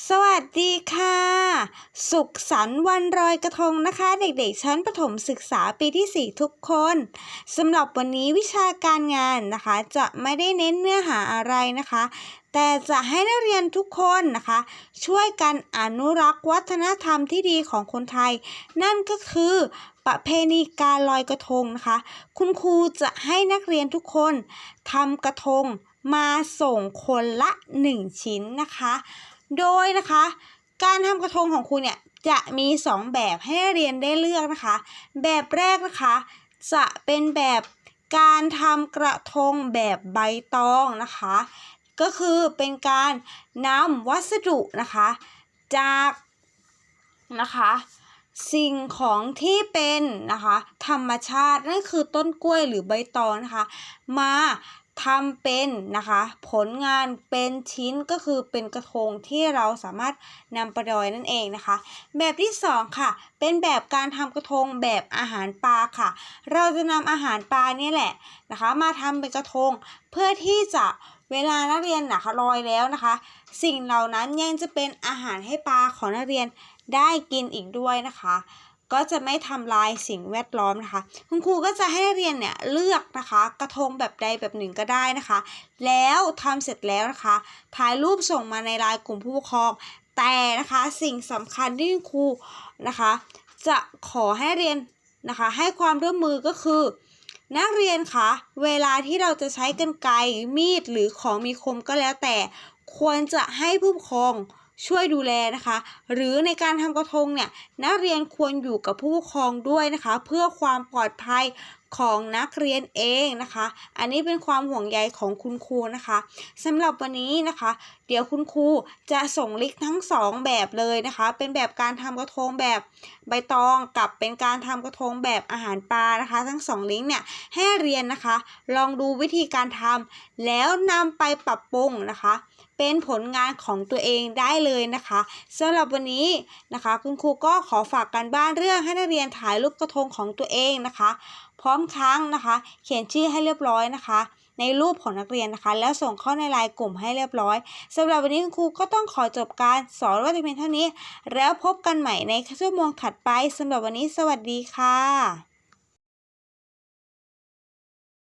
สวัสดีค่ะ สุขสันต์วันลอยกระทงนะคะ เด็กๆ ชั้นประถมศึกษาปีที่ 4 ทุกคนสำหรับวันนี้วิชาการงานนะคะ จะไม่ได้เน้นเนื้อหาอะไรนะคะ แต่จะให้นักเรียนทุกคนนะคะ ช่วยกันอนุรักษ์วัฒนธรรมที่ดีของคนไทย นั่นก็คือประเพณีการลอยกระทงนะคะ คุณครูจะให้นักเรียนทุกคนทำกระทงมาส่งคนละ 1 ชิ้นนะคะ โดยนะคะ การทำกระทงของคุณเนี่ยจะมี 2 แบบให้เรียนได้เลือกนะคะ แบบแรกนะคะ จะเป็นแบบการทำกระทงแบบใบตองนะคะ ก็คือเป็นการนำวัสดุนะคะ จากนะคะสิ่งของที่เป็นนะคะ ธรรมชาตินั่นคือต้นกล้วยหรือใบตองนะคะ มา ทำเป็นนะคะผลงานเป็นชิ้นก็คือเป็นกระทงที่เราสามารถนำไประดอยนั่นเองนะคะ แบบที่สองค่ะเป็นแบบการทำกระทงแบบอาหารปลาค่ะ เราจะนำอาหารปลาเนี่ยแหละนะคะ มาทำเป็นกระทง เพื่อที่จะเวลานักเรียนนะคะลอยแล้วนะคะ สิ่งเหล่านั้นยังจะเป็นอาหารให้ปลาของนักเรียนได้กินอีกด้วยนะคะ ก็จะไม่ทำลายสิ่งแวดล้อมนะคะ คุณครูก็จะให้นักเรียนเนี่ยเลือกนะคะ กระทงแบบใดแบบหนึ่งก็ได้นะคะ แล้วทำเสร็จแล้วนะคะถ่ายรูปส่งมาในไลน์กลุ่มผู้ปกครอง แต่นะคะสิ่งสำคัญที่คุณครูนะคะ จะขอให้เรียนนะคะ ให้ความร่วมมือก็คือนักเรียนคะ เวลาที่เราจะใช้กรรไกรมีดหรือของมีคมก็แล้วแต่ ควรจะให้ผู้ปกครอง ช่วยดูแลนะคะ หรือในการทำกระทงเนี่ยนักเรียนควรอยู่กับผู้ปกครองด้วยนะคะ เพื่อความปลอดภัย ของนักเรียนเองนะคะ อันนี้เป็นความห่วงใยของคุณครูนะคะสำหรับวันนี้นะคะ เดี๋ยวคุณครูจะส่งลิงก์ทั้งสองแบบเลยนะคะ เป็นแบบการทำกระทงแบบใบตองกับเป็นการทำกระทงแบบอาหารปลานะคะ ทั้งสองลิงก์เนี่ยให้เรียนนะคะ ลองดูวิธีการทำแล้วนำไปปรับปรุงนะคะ เป็นผลงานของตัวเองได้เลยนะคะสำหรับวันนี้นะคะ คุณครูก็ขอฝากการบ้านเรื่องให้นักเรียนถ่ายรูปกระทงของตัวเองนะคะ พร้อมทั้งนะคะ เขียนชื่อให้เรียบร้อยนะคะ ในรูปของนักเรียนนะคะ แล้วส่งเข้าในไลน์กลุ่มให้เรียบร้อยสำหรับวันนี้คุณครูก็ต้องขอจบการสอนไว้แต่เพียงเท่านี้ แล้วพบกันใหม่ในชั่วโมงถัดไปสำหรับวันนี้สวัสดีค่ะ